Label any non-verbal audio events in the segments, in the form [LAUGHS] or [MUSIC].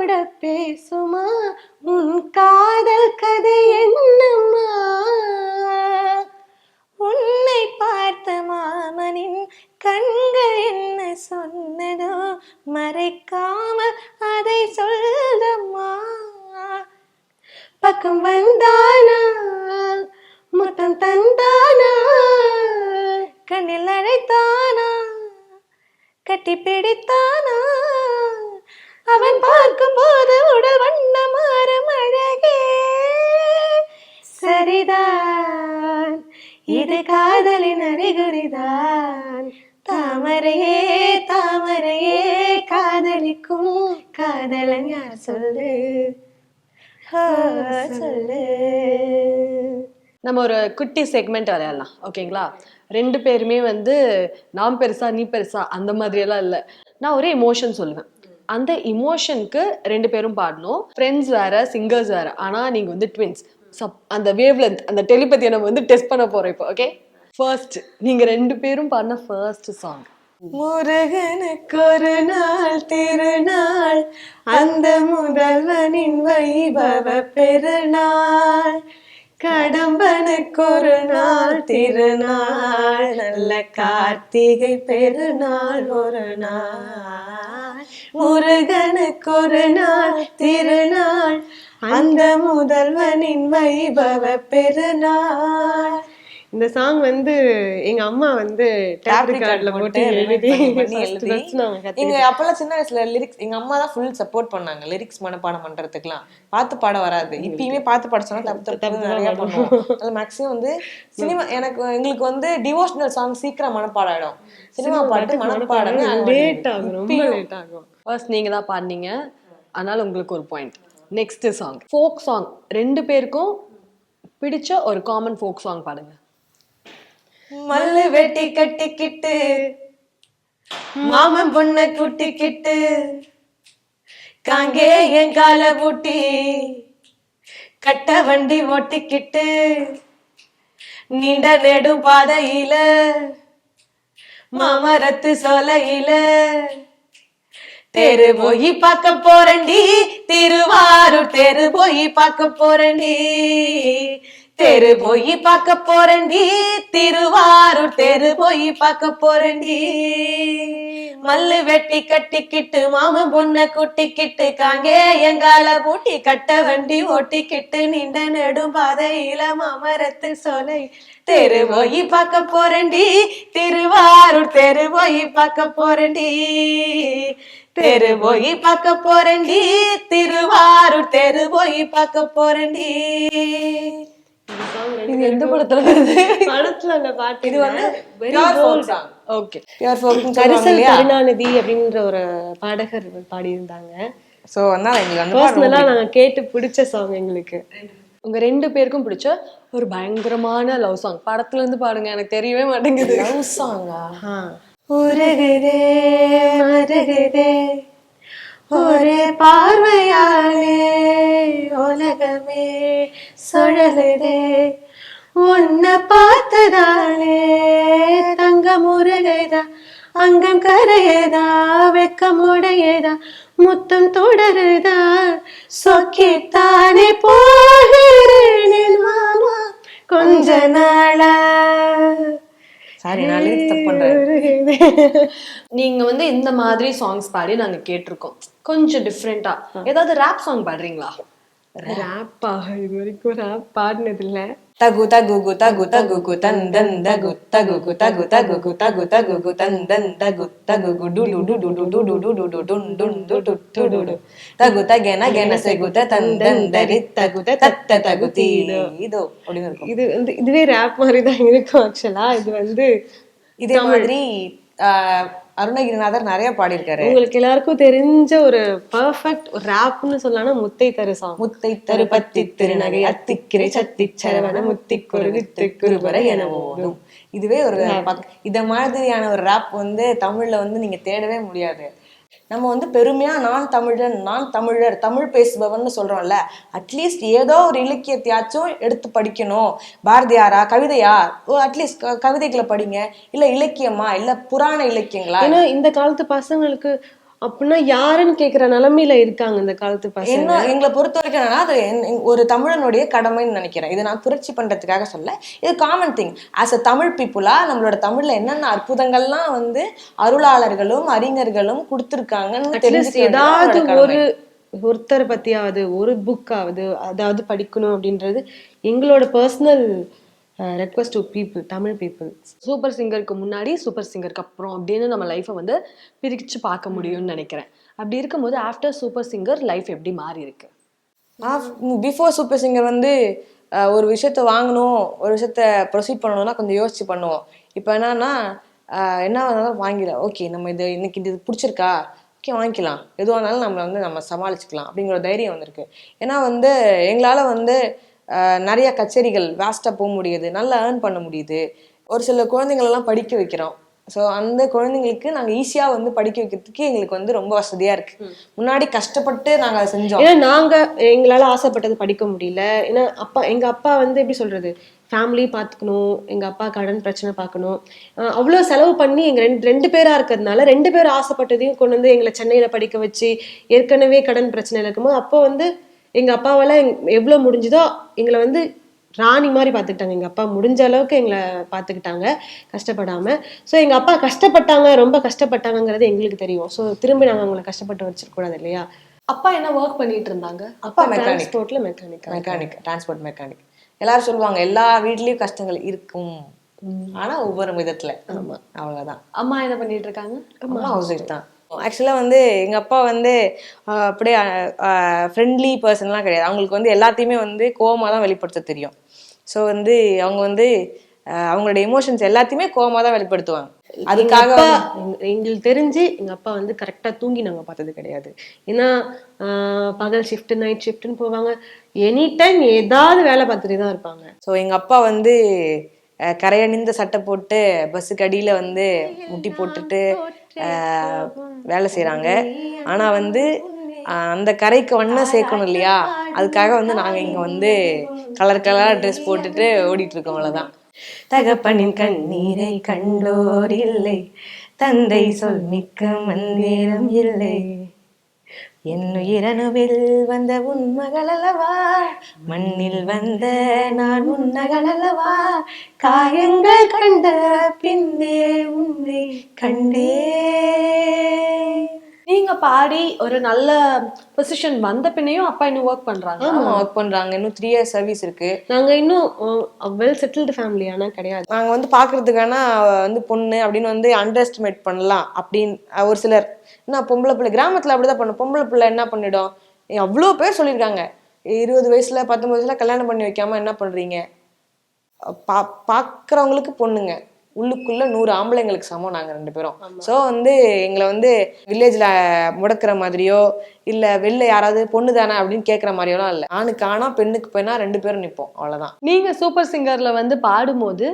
கூட பேசுமா? உன் காதல் கதை என்னம்மா? உன்னை பார்த்த மாமனின் கண்கள் என்ன சொன்னதோ மறைக்காமல் அதை சொல்லம்மா பக்கம் வந்தானா? முத்தம் தந்தானா? கண்ணில் அழைத்தானா? கட்டி பிடித்தானா? அவன் பார்க்கும் போது உடல் வண்ண மாறும் அழகே சரிதான் இது காதலின் அறிகுறிதான். தாமரையே தாமரையே காதலிக்கும் காதலன் யார் சொல்லு? சொல்லு. நம்ம ஒரு குட்டி செக்மெண்ட் விளையாடலாம் ஓகேங்களா? ரெண்டு பேருமே வந்து நான் பெருசா நீ பெருசா அந்த மாதிரியெல்லாம் இல்லை. நான் ஒரே எமோஷன் சொல்லுவேன். அந்த இமோஷனுக்கு ரெண்டு பேரும் பாடணும். ஃப்ரெண்ட்ஸ் வேற சிங்கர்ஸ் வேற. ஆனா நீங்க வந்து ட்வின்ஸ் சப் அந்த வேவ்லென்த் அந்த டெலிபதியை நம்ம வந்து டெஸ்ட் பண்ண போறோம் இப்போ ஓகே ஃபர்ஸ்ட் நீங்க ரெண்டு பேரும் பாடின ஃபர்ஸ்ட் சாங் முருகனுக்கு ஒரு நாள் திருநாள். அந்த முதல்வனின் வைபவ பெருநாள். கடம்பனுக்கு ஒரு நாள் திருநாள். நல்ல கார்த்திகை பெருநாள் ஒரு நாள். முருகனுக்கு ஒரு நாள் திருநாள். அந்த முதல்வனின் வைபவ பெருநாள். இந்த சாங் வந்து எங்க அம்மா வந்து டேப் ரெக்கார்ட்ல போட்டு எழுதி எங்க. அப்பெல்லாம் சின்ன வயசுல லிரிக்ஸ் எங்க அம்மா தான் ஃபுல் சப்போர்ட் பண்ணாங்க. லிரிக்ஸ் மனப்பாடம் பண்றதுக்குலாம் பாத்து பாட வராது. இப்பயுமே பாத்து பாட சொன்னா தப்பு தப்பு நிறைய பண்ணுவோம். அதுல மேக்ஸிமம் வந்து சினிமா எனக்கு எங்களுக்கு வந்து டிவோஷனல் சாங் சீக்கிரம் மனப்பாடம் ஆயிடும். சினிமா பாட்டு மனப்பாடமே லேட். ஆகும் ரொம்ப லேட் ஆகும். ஃபர்ஸ்ட் நீங்க தான் பாடினீங்க. அதனால உங்களுக்கு ஒரு point next song folk song ரெண்டு பேருக்கும் பிடிச்ச ஒரு காமன் ஃபோக் சாங் பாடுங்க. மல்லு வெட்டி கட்டிக்கிட்டு மாமன் பொண்ண கூட்டிக்கிட்டு காங்கே என் கால பூட்டி கட்ட வண்டி ஓட்டிக்கிட்டு நீண்ட நெடும் பாதையில மாமரத்து சோலையில தெரு போய் பார்க்க போறண்டி திருவாரூர் தெரு போய் பார்க்க போறண்டி தெரு போய் பார்க்க போறண்டி திருவாரூர் தெரு போய் பார்க்க போறண்டி மல்லு வெட்டி கட்டிக்கிட்டு மாமன் பொண்ண குட்டிக்கிட்டு காங்கே எங்கால பூட்டி கட்ட வண்டி ஓட்டிக்கிட்டு நீண்ட நெடும் பாதையில மாமரத்து சோலை தெரு போய் பார்க்க போறண்டி திருவாரூர் தெரு போய் பார்க்க போறண்டி தெரு போய் பார்க்க போறண்டி திருவாரூர் தெரு போய் பார்க்க போறண்டி இது எந்த படத்துல வருது? படத்துல அந்த பாட்டு இது வந்து. ஓகே னு சொல்லுவாங்க கரிசல்? கருணாநிதி அப்படின்ற ஒரு பாடகர் பாடியிருந்தாங்க. So, அதனால எங்களுக்கு அந்த பாட்டு பர்சனலா நாங்க கேட்டு பிடிச்ச சாங் எங்களுக்கு. உங்க ரெண்டு பேருக்கும் பிடிச்ச ஒரு பயங்கரமான லவ் சாங் படத்துல இருந்து பாடுங்க எனக்கு தெரியவே மாட்டேங்குது. ஆ? ஆ. உருகுதே மருகுதே. ஒரு பார்வையாலே உலகமே சுழலுதே. உன்னை பார்த்ததாலே தங்கம் உருகுதா அங்கம் கரையதா வெக்கம் உடையதா முத்தம் தொடருதா. சொக்கித்தானே போகிறேன் மாமா கொஞ்ச நாளா. நான் தப்பு பண்றேன். [LAUGHS] நீங்க வந்து இந்த மாதிரி சாங்ஸ் பாடி நாங்க கேட்டிருக்கோம். கொஞ்சம் டிஃப்ரெண்டா ஏதாவது ரேப் சாங் பாடுறீங்களா? ராப்பா இது வரைக்கும் ராப் பாடினது இல்ல தகு தகுகு தகு தகுகு தந்தன் தகு தகுகு தகு தகுகு தகு தகுகு தந்தன் தகு தகுகு டுலு டுடு டுடு டுடு டுன் டுன் டுடு டுடு தகு தகென கென செகுத தந்தன் தரி தகுத தத்த தகு இதோ அப்படின்னு இது வந்து இதுவே ரேப் மாதிரி தான் இருக்கும் ஆக்சுவலா இது வந்து இதே மாதிரி அருணகிரிநாதர் நிறைய பாடியிருக்காரு. உங்களுக்கு எல்லாருக்கும் தெரிஞ்ச ஒரு பர்ஃபெக்ட் ஒரு ராப்னு சொல்லலாம் முத்தை தரு சாங் முத்தை தரு பத்தி திருநகை அத்திக்கிரை சத்தி சரவண முத்தி குரு வித்து குருபர என ஓடும் இதுவே ஒரு இத மாதிரியான ஒரு ரேப் வந்து தமிழ்ல வந்து நீங்க தேடவே முடியாது. நம்ம வந்து பெருமையா நான் தமிழன் நான் தமிழர் தமிழ் பேசுபவன் சொல்றோம்ல அட்லீஸ்ட் ஏதோ ஒரு இலக்கியத்தையாச்சும் எடுத்து படிக்கணும். பாரதியாரா கவிதையா? ஓ அட்லீஸ்ட் கவிதைகளை படிங்க. இல்ல இலக்கியமா? இல்ல புராண இலக்கியங்களா? ஏன்னா இந்த காலத்து பசங்களுக்கு அப்படின்னா யாருன்னு கேக்குற நிலைமையில இருக்காங்க இந்த காலத்து பசங்க. என்ன எங்களை பொறுத்த வரைக்கும் அது ஒரு தமிழனுடைய கடமைன்னு நினைக்கிறேன். இதை நான் புரட்சி பண்றதுக்காக சொல்ல இது common thing as a Tamil பீப்புளா நம்மளோட தமிழ்ல என்னென்ன அற்புதங்கள்லாம் வந்து அருளாளர்களும் அறிஞர்களும் கொடுத்துருக்காங்கன்னு தெரிஞ்சுக்க ஏதாவது ஒரு. ஒருத்தரை பத்தியாவது ஒரு புக்காவது அதாவது படிக்கணும் அப்படின்றது எங்களோட personal request to people Tamil people super சிங்கருக்கு முன்னாடி சூப்பர் சிங்கருக்கு அப்புறம் அப்படின்னு நம்ம லைஃப்பை வந்து பிரிச்சு பார்க்க முடியும்னு நினைக்கிறேன். அப்படி இருக்கும்போது ஆஃப்டர் சூப்பர் சிங்கர் லைஃப் எப்படி மாறி இருக்கு? பிஃபோர் சூப்பர் சிங்கர் வந்து ஒரு விஷயத்த வாங்கணும் ஒரு விஷயத்த ப்ரொசீட் பண்ணணும்னா கொஞ்சம் யோசிச்சு பண்ணுவோம். இப்போ என்னன்னா என்ன வேணாலும் வாங்கிடலாம். ஓகே நம்ம இது இன்னைக்கு இது பிடிச்சிருக்கா? ஓகே வாங்கிக்கலாம். எதுவாக இருந்தாலும் நம்மளை வந்து நம்ம சமாளிச்சுக்கலாம் அப்படிங்கிற தைரியம் வந்திருக்கு. ஏன்னா வந்து எங்களால் வந்து நிறைய கச்சேரிகள் வேஸ்ட்டாக போக முடியுது நல்லா ஏர்ன் பண்ண முடியுது. ஒரு சில குழந்தைங்களெல்லாம் படிக்க வைக்கிறோம். ஸோ அந்த குழந்தைங்களுக்கு நாங்கள் ஈஸியாக வந்து படிக்க வைக்கிறதுக்கு எங்களுக்கு வந்து ரொம்ப வசதியாக இருக்கு. முன்னாடி கஷ்டப்பட்டு நாங்கள் அதை செஞ்சோம். ஏன்னா நாங்க எங்களால ஆசைப்பட்டது படிக்க முடியல. ஏன்னா அப்பா எங்க அப்பா வந்து எப்படி சொல்றது? ஃபேமிலி பார்த்துக்கணும் எங்க அப்பா கடன் பிரச்சனை பார்க்கணும். அவ்வளோ செலவு பண்ணி எங்க ரெண்டு ரெண்டு பேரா இருக்கிறதுனால ரெண்டு பேரும் ஆசைப்பட்டதையும் கொண்டு வந்து எங்களை சென்னையில படிக்க வச்சு ஏற்கனவே கடன் பிரச்சனை இருக்கும்போது அப்போ வந்து எங்க அப்பாவால எங்- எவ்வளவு முடிஞ்சுதோ எங்களை வந்து ராணி மாதிரி பார்த்துக்கிட்டாங்க எங்க அப்பா முடிஞ்ச அளவுக்கு எங்களை பார்த்துக்கிட்டாங்க கஷ்டப்படாம. ஸோ எங்க அப்பா கஷ்டப்பட்டாங்க ரொம்ப கஷ்டப்பட்டாங்கங்கிறது எங்களுக்கு தெரியும். ஸோ திரும்பி நாங்க அவங்களை கஷ்டப்பட்டு வச்சிருக்கூடாது இல்லையா? அப்பா என்ன ஒர்க் பண்ணிட்டு இருந்தாங்க அப்பா மெக்கானிக் டிரான்ஸ்போர்ட்ல மெக்கானிக் மெக்கானிக் டிரான்ஸ்போர்ட் மெக்கானிக் எல்லாரும் சொல்லுவாங்க எல்லா வீட்லயும் கஷ்டங்கள் இருக்கும். ஆனா ஒவ்வொரு விதத்துல. அவ்வளவுதான். அம்மா என்ன பண்ணிட்டு இருக்காங்க அம்மா ஹவுஸ் ஒய்ஃப் தான். ஆக்சுவலாக வந்து எங்கள் அப்பா வந்து அப்படியே ஃப்ரெண்ட்லி பர்சன்லாம் கிடையாது. அவங்களுக்கு வந்து எல்லாத்தையுமே வந்து கோவமாக தான் வெளிப்படுத்த தெரியும். ஸோ வந்து அவங்க வந்து அவங்களோட எமோஷன்ஸ் எல்லாத்தையுமே கோவமாக தான் வெளிப்படுத்துவாங்க அதுக்காக எங்களுக்கு தெரிஞ்சு எங்க அப்பா வந்து கரெக்டா தூங்கி நாங்க பார்த்தது கிடையாது. ஏன்னா பகல் ஷிஃப்ட் நைட் ஷிஃப்ட்னு போவாங்க. எனி டைம் ஏதாவது வேலை பார்த்துட்டே தான் இருப்பாங்க. ஸோ எங்கள் அப்பா வந்து கரையணிந்த சட்டை போட்டு பஸ்ஸுக்கு அடியில் வந்து முட்டி போட்டுட்டு வேலை செய்கிறாங்க ஆனால் வந்து அந்த கரைக்கு வண்ணம் சேர்க்கணும் இல்லையா? அதுக்காக வந்து நாங்கள் இங்கே வந்து கலர் கலராக ட்ரெஸ் போட்டுட்டு ஓடிட்டு இருக்கோம் அவ்வளோதான் தகப்பனின் கண்ணீரை கண்டோர் இல்லை. தந்தை சொல் மிக்க மந்திரம் இல்லை. என்னுயிரணுவில் வந்த உன் மகளல்லவா மண்ணில் வந்த நான் உன் மகளல்லவா காயங்கள் கண்ட பின்னே உன்னை கண்டே. நீங்க பாடி ஒரு நல்ல பொசிஷன் வந்த பின்னையும் அப்பா இன்னும் ஒர்க் பண்றாங்க. ஆமாம் ஒர்க் பண்ணுறாங்க இன்னும் த்ரீ இயர்ஸ் சர்வீஸ் இருக்குது நாங்க இன்னும் வெல் செட்டில்டு ஃபேமிலி ஆனா கிடையாது. நாங்கள் வந்து பார்க்கறதுக்கான வந்து பொண்ணு அப்படின்னு வந்து அண்டர் எஸ்டிமேட் பண்ணலாம் அப்படின்னு ஒரு சிலர். என்ன பொம்பளை பிள்ளை. கிராமத்தில் அப்படிதான் பண்ணும். பொம்பளை பிள்ளை என்ன பண்ணிடும்? அவ்வளோ பேர் சொல்லியிருக்காங்க. இருபது வயசுல பத்தொன்பது வயசுல கல்யாணம் பண்ணி வைக்காம என்ன பண்றீங்க? பா பார்க்குறவங்களுக்கு பொண்ணுங்க. உள்ளுக்குள்ள நூறு ஆம்பளைங்களுக்கு சமம் நாங்க ரெண்டு பேரும். ஸோ வந்து எங்களை வந்து வில்லேஜ்ல முடக்கிற மாதிரியோ இல்ல வெளில யாராவது பொண்ணு தானே அப்படின்னு கேட்குற மாதிரியோலாம் இல்லை. ஆணுக்கு ஆனா பெண்ணுக்கு பெண்ணா ரெண்டு பேரும் நிற்போம் அவ்வளவுதான். நீங்க சூப்பர் சிங்கர்ல வந்து பாடும்போது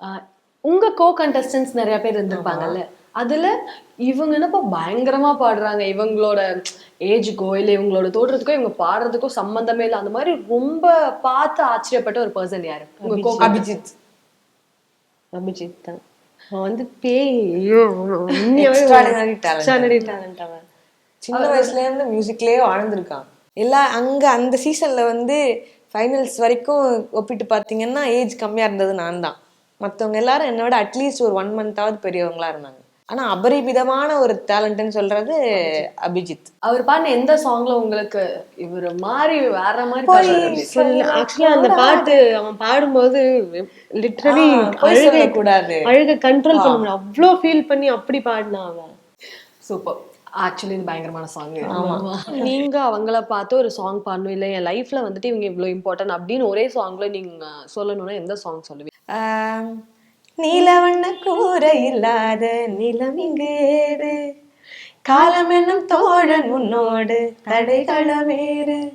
ஆஹ், உங்க கோ கண்டஸ்டன்ஸ் நிறைய பேர் இருந்திருப்பாங்கல்ல. அதுல இவங்க என்னப்பா பயங்கரமா பாடுறாங்க. இவங்களோட ஏஜுக்கோ இல்ல இவங்களோட தோற்றத்துக்கோ இவங்க பாடுறதுக்கோ சம்பந்தமே இல்லை. அந்த மாதிரி ரொம்ப பார்த்து ஆச்சரியப்பட்ட ஒரு பர்சன் யாரு? உங்க கோ அபிஜித். அபிஜித் தான். அவன் வந்து பேய். சின்ன வயசுல இருந்து மியூசிக்லயே வாழ்ந்திருக்கான். எல்லா அங்க அந்த சீசன்ல வந்து ஃபைனல்ஸ் வரைக்கும் ஒப்பிட்டு பார்த்தீங்கன்னா ஏஜ் கம்மியா இருந்தது நான் தான். மத்தவங்க எல்லாரும் என்னோட அட்லீஸ்ட் ஒரு ஒன் மந்தாவது பெரியவங்களா இருந்தாங்க. ஆனா அபரிமிதமான ஒரு டேலண்ட்னு சொல்றது அபிஜித். அவர் பாடின எந்த சாங்ல உங்களுக்கு இவர் மாதிரி வேற மாதிரி ஆக்சுவலா அந்த பாட்டு அவன் பாடும்போது லிட்ரலி அழுகை சொல்லக்கூடாது. அழுகை கண்ட்ரோல் பண்ண முடியல அவ்வளோ ஃபீல் பண்ணி அப்படி பாடினான் அவன். சூப்பர் ஆக்சுவலி இது பயங்கரமான சாங் நீங்க அவங்கள பார்த்து ஒரு சாங் பாடணும். இல்லை என் லைஃப்ல வந்துட்டு இவங்க இவ்வளவு இம்பார்ட்டன்ட் அப்படின்னு ஒரே சாங்ல நீங்க சொல்லணும்னா எந்த சாங் சொல்லுவீங்க? ஆம், நீலவண்ண கூரை இல்லாத நிலம் இங்கேது. காலம் என்னும் தோழன் உன்னோடு தடைகள வேறு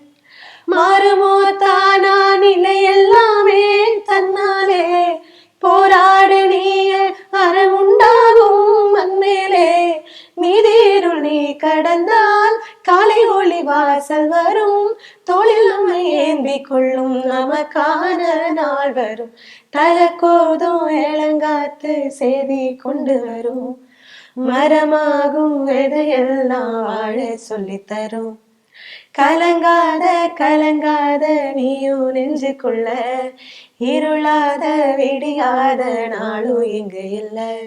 மாறுமோ தானா நிலை எல்லாமே தன்னாலே. போராடு நீய அறம் உண்டாகும் மண்மேலே. மீதீருள் நீ கடந்தால் காலை ஒளி வாசல் வரும். தோளில் நம்மை ஏந்தி கொள்ளும் நமக்கான நாள் வரும். தலக்கோதும் ஏலங்காத்து செய்தி கொண்டு வரும். மரமாகும் எதையெல்லாம் வாழ சொல்லித்தரும் கலங்காத கலங்காத நீயும் நெஞ்சுக்குள்ள. இருளாத விடியாத நாளும் இங்க இல்ல.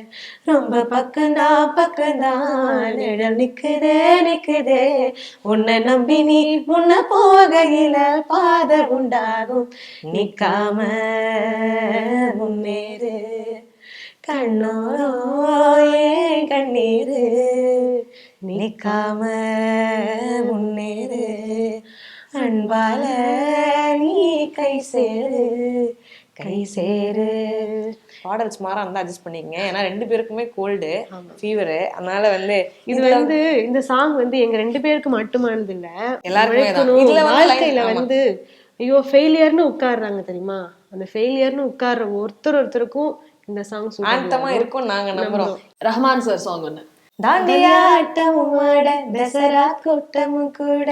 ரொம்ப பக்கம்தான் பக்கம்தான் நிழல் நிக்குதே நிக்குதே. உன்னை நம்பி நீ முன்ன போகையில பாத உண்டாகும். நிக்காம முன்னேறு. கண்ணோரோ ஏன் கண்ணீரு? நிக்காம முன்னேறு. அன்பால நீ கை சேரு கை சேரு. பாடல் சுமாரா இருந்தா அட்ஜஸ்ட் பண்ணிக்கங்க. ஏன்னா ரெண்டு பேருக்குமே கோல்டு ஃபீவர் அதனால வந்து இது வந்து இந்த சாங் வந்து எங்க ரெண்டு பேருக்கு மட்டுமானது இல்ல வந்து வாழ்க்கையில. வந்து ஐயோ ஃபெயிலியர்னு உட்கார்றாங்க தெரியுமா? அந்த ஃபெயிலியர்னு உட்கார்ற ஒருத்தர் ஒருத்தருக்கும் இந்த சாங் ஆந்தமா இருக்கும் நாங்க நம்புறோம். ரஹ்மான் சார் சாங் ஒன்று தாண்டியாட்டமும் ஆட தசரா கூட்டமும் கூட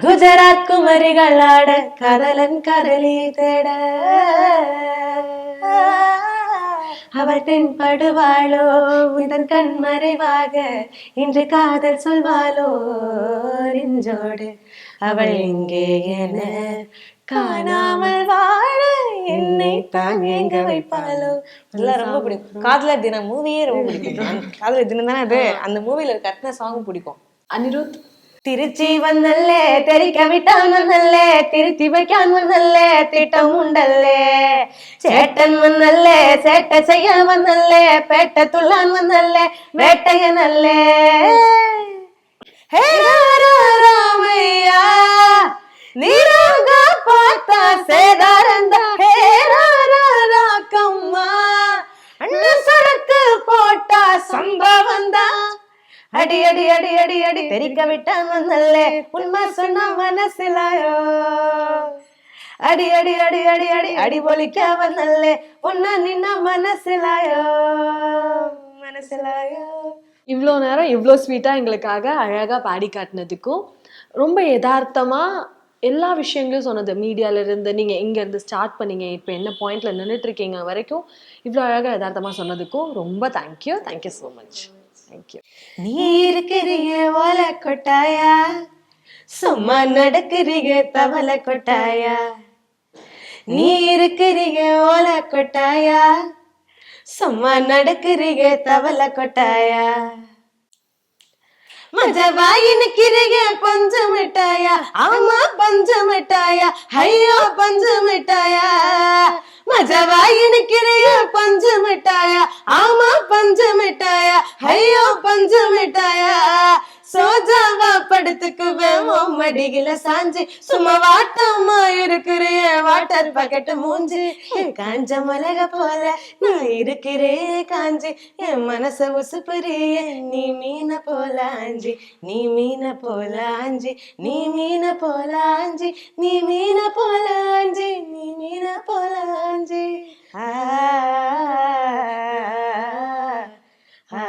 குஜராத் குமரிகள் ஆட கதலன் கதலி தேட அவள் தென்படுவாளோ இதன் கண் மறைவாக இன்று காதல் சொல்வாளோ நெஞ்சோடு அவள் இங்கே என காணாமல் வாழ என்னை தான் எங்க வைப்பாளோ? இதெல்லாம் ரொம்ப பிடிக்கும். காதலர் தினம் மூவியே ரொம்ப பிடிக்கும். காதலர் தினம் தானே அது? அந்த மூவில இருக்க அத்தனை சாங் பிடிக்கும். அனிருத். திருச்சி வந்தல்லே தெரிக்க விட்டான் வந்தல்லே திருத்தி வைக்கான் வந்தல்லே திட்டம் உண்டல்லே. சேட்டன் வந்தல்லே சேட்டை செய்ய வந்தல்லே பேட்ட துள்ளான் வந்தல்லே வேட்டையனல்லே ஹே ராமையா. தெரிக்க விட்டான் வந்தல்லே உண்மை சொன்ன மனசிலாயோ? அடி அடி அடி அடி அடி அடி பொலிக்க வந்தல்லே உன்ன நின்ன மனசிலாயோ? மனசிலாயோ? இவ்வளோ நேரம் இவ்வளோ ஸ்வீட்டாக எங்களுக்காக அழகாக பாடி காட்டினதுக்கும் ரொம்ப யதார்த்தமாக எல்லா விஷயங்களையும் சொன்னது. மீடியாவிலேருந்து இருந்து நீங்கள் இங்கேருந்து ஸ்டார்ட் பண்ணீங்க. இப்போ என்ன பாயிண்டில் நின்றுட்டு இருக்கீங்க வரைக்கும் இவ்வளோ அழகாக யதார்த்தமாக சொன்னதுக்கும் ரொம்ப thank you thank you so much thank you நீ இருக்கிறீங்க ஓலை கொட்டாயா சும்மா நடக்கிறீங்க தவளை கொட்டாயா நீ இருக்கிறீங்க ஓலை கொட்டாயா சும்மா நடக்கிறீங்க தவளை கொட்டாயா மஜவாயி நிக்கிறீங்க பஞ்ச மிட்டாயா ஆமா பஞ்ச மிட்டாயா ஐயோ பஞ்ச மிட்டாயா மஜவா நிக்கிறீங்க பஞ்சு மிட்டாயா? ஆமா பஞ்சு மிட்டாயா. ஐயோ பஞ்சு மிட்டாயா. சோஜாவா படுத்துக்குவேன் உன் மடியில சாஞ்சி. சும்மா வாட்டமா இருக்கிற வாட்டர் பக்கெட்டு மூஞ்சி காஞ்ச மிளக போல நான் இருக்கிறே காஞ்சி. என் மனச உசுப்புறிய நீ மீன போலாஞ்சி நீ மீன போலாஞ்சி நீ மீன போலாஞ்சி நீ மீன போலாஞ்சி நீ மீன போலாஞ்சி ஆ ஆ.